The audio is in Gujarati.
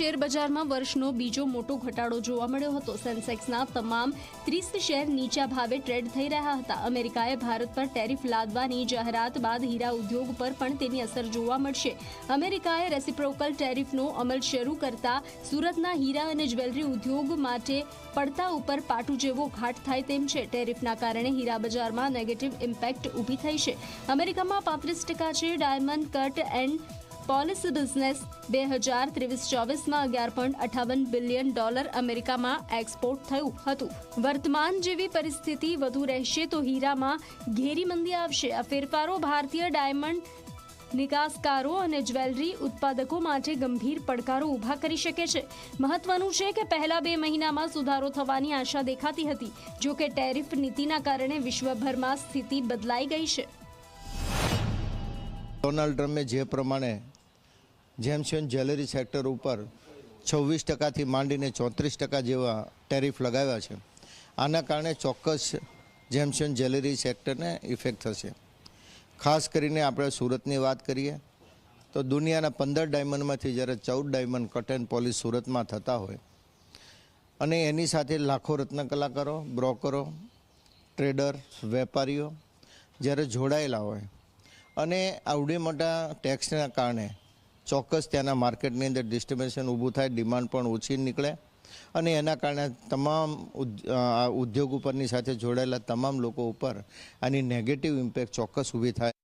શેર બજારમાં વર્ષનો બીજો મોટો ઘટાડો જોવા મળ્યો હતો. સેન્સેક્સના તમામ ત્રીસ શેર નીચા ભાવે ટ્રેડ થઈ રહ્યા હતા. અમેરિકાએ ભારત પર ટેરિફ લાદવાની જાહેરાત બાદ હીરા ઉદ્યોગ પર પણ તેની અસર જોવા મળશે. અમેરિકાએ રેસિપ્રોકલ ટેરિફનો અમલ શરૂ કરતા સુરતના હીરા અને જ્વેલરી ઉદ્યોગ માટે પડતા ઉપર પાટું જેવો ઘાટ થાય તેમ છે. ટેરિફના કારણે હીરા બજારમાં નેગેટિવ ઇમ્પેક્ટ ઊભી થઈ છે. અમેરિકામાં પાંત્રીસ ટકા છે diamond cut and polish business બે હજાર ત્રેવીસ ચોવીસમાં અગિયાર પોઈન્ટ અઠાવન બિલિયન ડોલર અમેરિકામાં એક્સપોર્ટ થયું હતું. વર્તમાન જેવી પરિસ્થિતિ વધુ રહેશે તો હીરામાં ઘેરી મંદી આવશે. આ ફેરફારો ભારતીય ડાયમંડ નિકાસકારો અને જ્વેલરી ઉત્પાદકો માટે ગંભીર પડકારો ઊભા કરી શકે છે. મહત્વનું છે કે પહેલા બે મહિનામાં સુધારો થવાની આશા દેખાતી હતી, જો કે ટેરિફ નીતિના કારણે વિશ્વભરમાં સ્થિતિ બદલાઈ ગઈ છે. ડોનાલ્ડ ટ્રમ્પે જે પ્રમાણે જેમ્સ એન્ડ જ્વેલરી સેક્ટર ઉપર છવ્વીસ ટકાથી માંડીને ચોત્રીસ ટકા જેવા ટેરિફ લગાવ્યા છે. આના કારણે ચોક્કસ જેમ્સ એન્ડ જ્વેલરી સેક્ટરને ઇફેક્ટ થશે. ખાસ કરીને આપણે સુરતની વાત કરીએ, તો દુનિયાના પંદર ડાયમંડમાંથી જ્યારે ચૌદ ડાયમંડ કટ એન્ડ પોલિશ સુરતમાં થતા હોય, અને એની સાથે લાખો રત્ન કલાકારો, બ્રોકરો, ટ્રેડર, વેપારીઓ જ્યારે જોડાયેલા હોય, અને આવડે મોટા ટેક્સના કારણે ચોક્કસ ત્યાંના માર્કેટની અંદર ડિસ્ટ્રીબ્યુશન ઊભું થાય ડિમાન્ડ પણ ઓછી નીકળે અને એના કારણે તમામ ઉદ્યોગ ઉપરની સાથે જોડાયેલા તમામ લોકો ઉપર આની નેગેટિવ ઇમ્પેક્ટ ચોક્કસ ઊભી થાય.